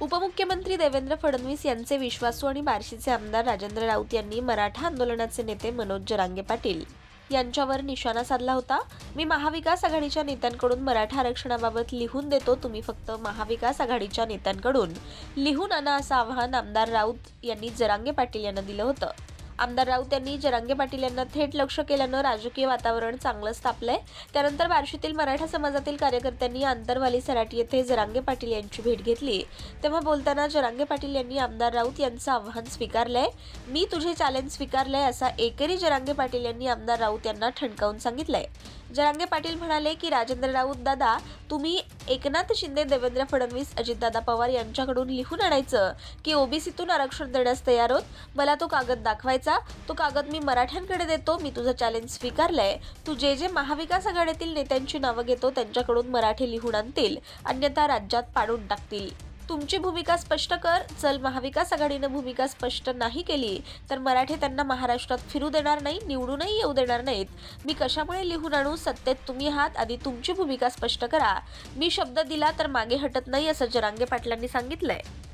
उपमुख्यमंत्री देवेंद्र फडणवीस यांचे विश्वासू आणि बार्शीचे आमदार राजेंद्र राऊत यांनी मराठा आंदोलनाचे नेते मनोज जरांगे पाटील यांच्यावर निशाणा साधला होता. मी महाविकास आघाडीच्या नेत्यांकडून मराठा आरक्षणाबाबत लिहून देतो. तुम्ही फक्त महाविकास आघाडीच्या नेत्यांकडून लिहून आणा असं आवाहन आमदार राऊत यांनी जरांगे पाटील यांना दिलं होतं. आमदार राऊत यांनी जरांगे पाटील यांना थेट लक्ष केल्यानं राजकीय वातावरण चांगलंच तापलंय त्यानंतर बार्शीतील मराठा समाजातील कार्यकर्त्यांनी आंतरवाली सराटी येथे जरांगे पाटील यांची भेट घेतली. तेव्हा बोलताना जरांगे पाटील यांनी आमदार राऊत यांचं आव्हान स्वीकारलंय. मी तुझे चॅलेंज स्वीकारलंय असा एकेरी जरांगे पाटील यांनी आमदार राऊत यांना ठणकावून सांगितलंय. जरांगे पाटील म्हणाले की राजेंद्र राऊत दादा तुम्ही एकनाथ शिंदे देवेंद्र फडणवीस अजितदादा पवार यांच्याकडून लिहून आणायचं की ओबीसीतून आरक्षण देण्यास तयार होत? मला तो कागद दाखवायचा तो कागद मी मराठ्यांकडे देतो मी तुझं चॅलेंज स्वीकारलंय. तू जे जे महाविकास आघाडीतील नेत्यांची नावं घेतो त्यांच्याकडून मराठी लिहून आणतील अन्यथा राज्यात पाडून टाकतील. तुमची भूमिका स्पष्ट कर. चल महाविकास आघाडीनं भूमिका स्पष्ट नाही केली तर मराठे त्यांना महाराष्ट्रात फिरू देणार नाही निवडूनही येऊ देणार नाहीत. मी कशामुळे लिहून आणू? सत्तेत तुम्ही आहात आधी तुमची भूमिका स्पष्ट करा. मी शब्द दिला तर मागे हटत नाही असं जरांगे पाटलांनी सांगितलंय.